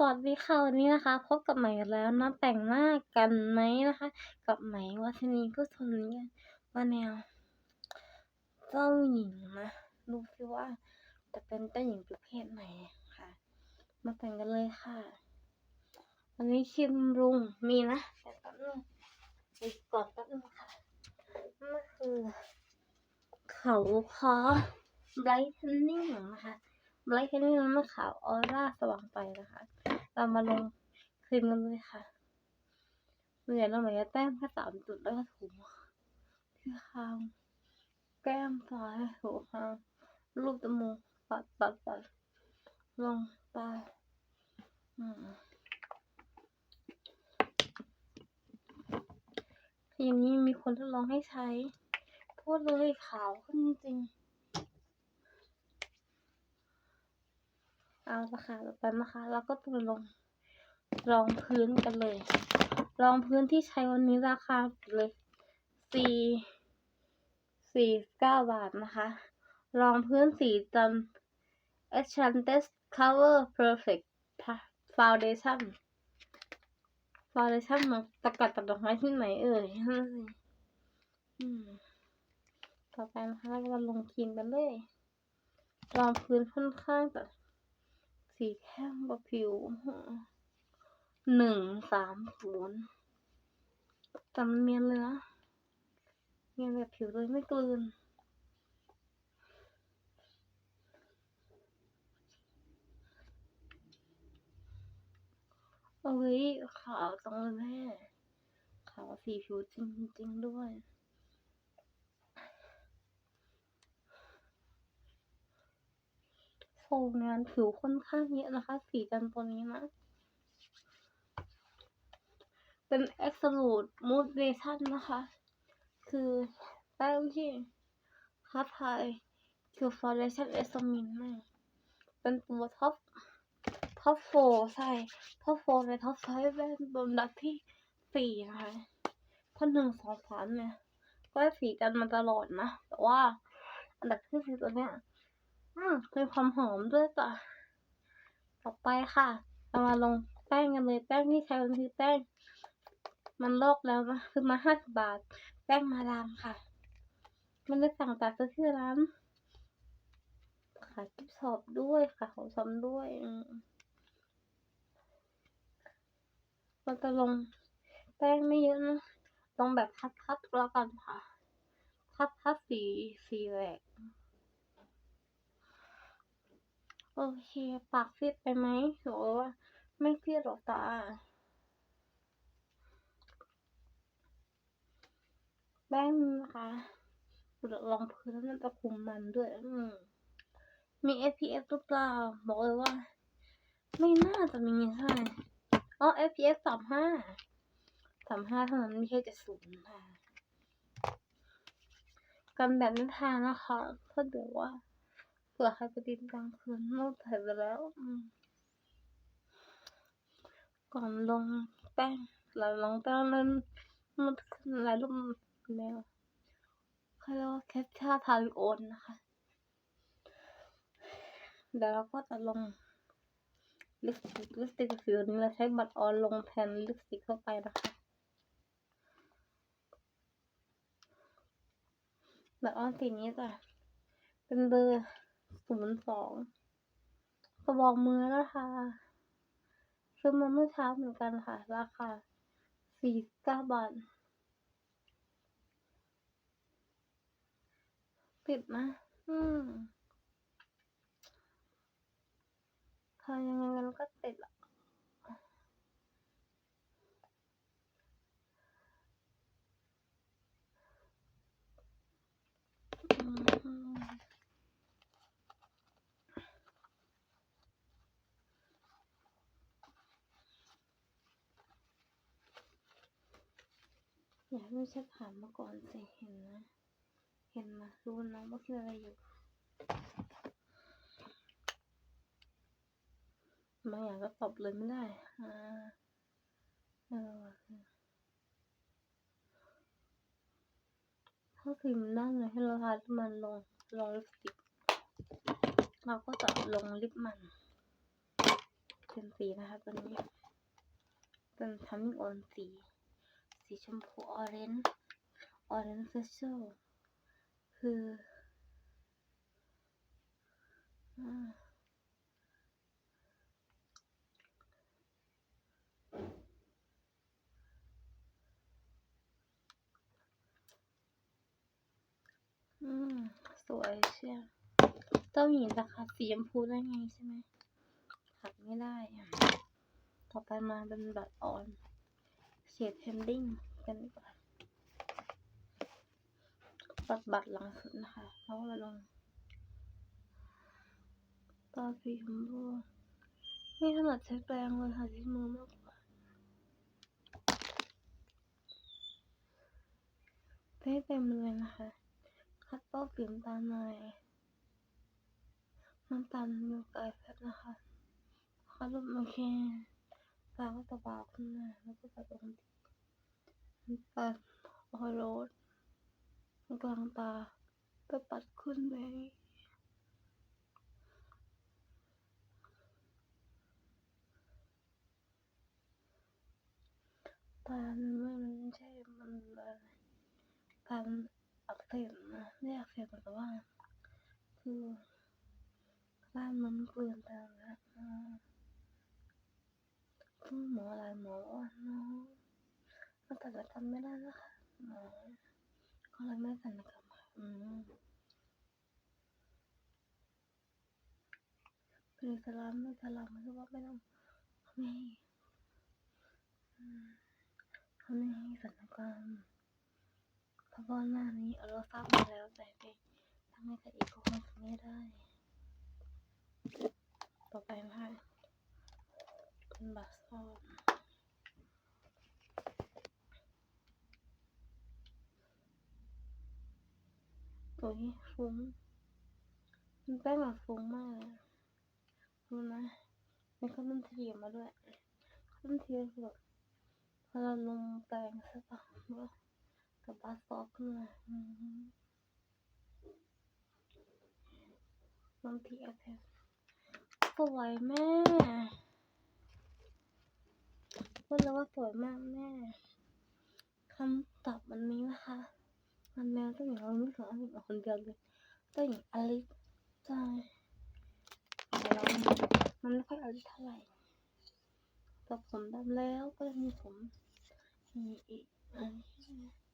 สวัสดีค่ะวันนี้นะคะพบกับใหม่แล้วนะแต่งหน้ากันไหมนะคะ กับไหม่วัฒนีผู้ชมนี้ว่าแนวเจ้าหญิงนะดูสิว่าจะเป็นเจ้าหญิงประเภทไหนค่ะ มาแต่งกันเลยค่ะ วันนี้ชิมรุงมีนะแต่แป๊บนึงไปก่อนแป๊บนึงค่ะนั่นคือ เขาคอ brightening นะคะ brightening น้ำขาวออร่าสว่างไปนะคะ เรามาลงครีมกันเลยค่ะเหลือเราเหมือนจะแต้มแค่สามจุดแล้วก็ถูที่คางแก้มซ้ายหัวคางรูปจมูกปัดปัดปัดลงตาอืมครีมนี้มีคนทดลองให้ใช้พูดเลยขาวขึ้นจริง เอาละค่ะต่อไปนะคะเราก็จะลงรองพื้นกันเลย รองพื้นที่ใช้วันนี้ราคาเลยสี่สี่เก้าบาทนะคะ รองพื้นสีจัน Enchanted Cover Perfect Foundation Foundation มันตะกัดกับดอกไม้ที่ไหนเอ่ยนั่นสิอืมต่อไปนะคะเราก็ลงครีมกันเลย รองพื้นค่อนข้างจะ สีเข้มกว่าผิวหนึ่งสามศูนย์แต่มันเนียนเลยนะเนียนแบบผิวเลยไม่กลืนโอ้ยขาวจังเลยแม่ขาวสีผิวจริง ๆ ด้วย โฟงานผิวค่อนข้างเยอะนะคะ สีจันตัวนี้นะ เป็น Absolute Motivation นะคะ คือแป้งที่ท้าทายคือ Foundation e s m i n มากเป็นตัวท็อปท็อปโฟใช่ท็อปโฟในท็อปไฟเป็นลำดับที่สี่นะคะเพราะหนึ่งสองสามเนี่ยก็สีกันมาตลอดนะ แต่ว่าอันดับที่สี่ตัวเนี้ย อืมมีความหอมด้วยจ้ะต่อไปค่ะ เรามาลงแป้งกันเลยแป้งที่ใช้วันคือแป้ง มันโลกแล้วนะคือมาห้าสิบบาท แป้งมาดามค่ะ มันได้สั่งจากซื้อที่ร้านขายกิฟต์ช็อปด้วยค่ะของชำด้วยเราจะลงแป้งไม่เยอะนะลงแบบคัดๆแล้วกันค่ะคัดๆสีสีแหลก โอเค ปากซีดไปไหมหรือว่าไม่ซีดหรอกตา แป้งนะคะรองพื้นแล้วมันจะคุมมันด้วย อืมมี SPF หรือเปล่าบอกเลยว่า ไม่น่าจะมีใช่อ๋อ SPF สามห้าสามห้าเท่านั้นไม่ใช่จะศูนย์ค่ะกันแบบไม่ทานนะคะเพราะเดี๋ยวว่า ผื่อใครไปดินกลางคืนนอกถ่ายไปแล้ว ก่อนลงแป้งเราลงแป้งนั้นมันขึ้นอะไรรูปแมวเขาเรียกว่าแคปชั่นทาริโอนนะคะ เดี๋ยวเราก็จะลงลิปสติกลิปสติกสีนี้เราใช้บัตรออนลงแทนลิปสติกเข้าไปนะคะบัตรออนสีนี้จ้ะเป็นเบอร์ ศูนย์สองกระบอกมือนะคะซื้อมาเมื่อเช้าเหมือนกันค่ะ ราคาสี่เก้าบาทติดนะอืมทายังไงมันก็ติดอะ อืม อยากให้ไม่ใช่ผ่านมาก่อนสิเห็นนะ เห็นนะรู้นะว่าคืออะไรอยู่บางอย่างก็ตอบเลยไม่ได้อ่าเออถ้าพิมพ์นั่งเลยให้เราทาลิปมันลงรองลิปสติกเราก็จะลงลิปมันเป็นสีนะคะตัวนี้เป็นทัมมิ่งออนสี สีชมพูออเรนจ์ออเรนจ์เฟชชลคืออืม สวยเชียวเจ้าหญิงจะขัดสีชมพูได้ไงใช่ไหมขัดไม่ได้ ต่อไปมาเป็นบัตรออน เฉดเทนดิ้งกันดีกว่าปัดบัตรหลังสุดนะคะแล้วก็ลงตาสีชมพูไม่ถนัดใช้แปรงเลยค่ะที่มือมากกว่าให้เต็มเลยนะคะ คัดเป้าปิ่มตาหน่อยน้ำตาลมีกายแพทนะคะคัดรูปโอเค ตาก็ตะบาขึ้นมาแล้วก็ตัดลงที่น้ำตาลออโรสกลางตาก็ปัดขึ้นไปตาไม่ใช่มันอะไรการอักเสบนะไม่อักเสบแต่ว่า คือบ้านมันเปลี่ยนแปลงแล้ว คือหมอหลายหมอว่าเนาะมันแต่จะทำไม่ได้นะคะหมอก็เลยไม่สัญญกรรมค่ะอืมเป็นสลามไม่สลามมันก็ว่าไม่ต้องไม่ให้อืมเขาไม่ให้สัญญกรรมเพราะว่าหน้านี้เราทราบมาแล้วแต่ไปทำให้กับอีกก็คงจะไม่ได้ ต่อไปนะคะ เป็นบัตรซ่อนโอ้ยฟุ้งมันแป้งแบบฟุ้งมากเลยดูนะแล้วก็มันเทียมมาด้วยมันเทียมคือแบบพอเราลงแปรงใช่ปะแล้วกับบัตรซอฟขึ้นมาอืมบางทีอาจจะสวยแม่ พูดเลยว่าสวยมากแม่คำตอบมันนี้นะคะมันแมวต้องอย่างเราไม่ถึงอันหนึ่งคนเดียวเลยต้องอย่างอลิสใช่แต่เรามันไม่ค่อยอลิสเท่าไหร่แต่ผมดำแล้วก็มีผมมีอีกอันนี้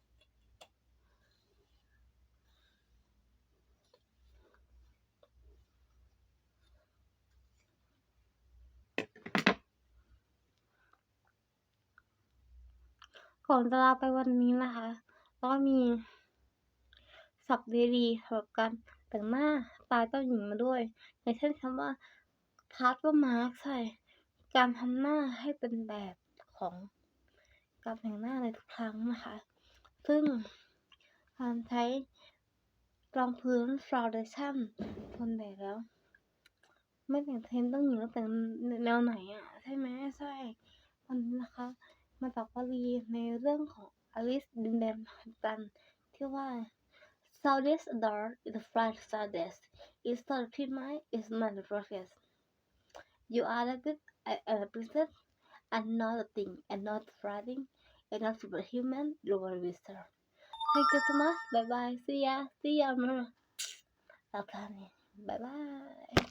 ก่อนจะลาไปวันนี้นะคะแล้วก็มีศัพท์ดีๆสำหรับการแต่งหน้าสไตล์เจ้าหญิงมาด้วย อย่างเช่นคำว่าพาร์ทว่ามาร์กใช่ การทำหน้าให้เป็นแบบของการแต่งหน้าในทุกครั้งนะคะ ซึ่งการใช้รองพื้น foundation ทนแดดแล้ว ไม่แต่งเทรนต้องหญิงแล้วแต่งแนวไหนอะ ใช่ไหมใช่วันนี้นะคะ มาจากวลีในเรื่องของอลิสดินแดนแห่งจันทร์ที่ว่า Southeast door is flight Southeast is the primer is not the process you are a bit a, a princess and not a thing and not flying and not superhuman you are a visitor thank you so much bye bye see ya see ya Love planet bye bye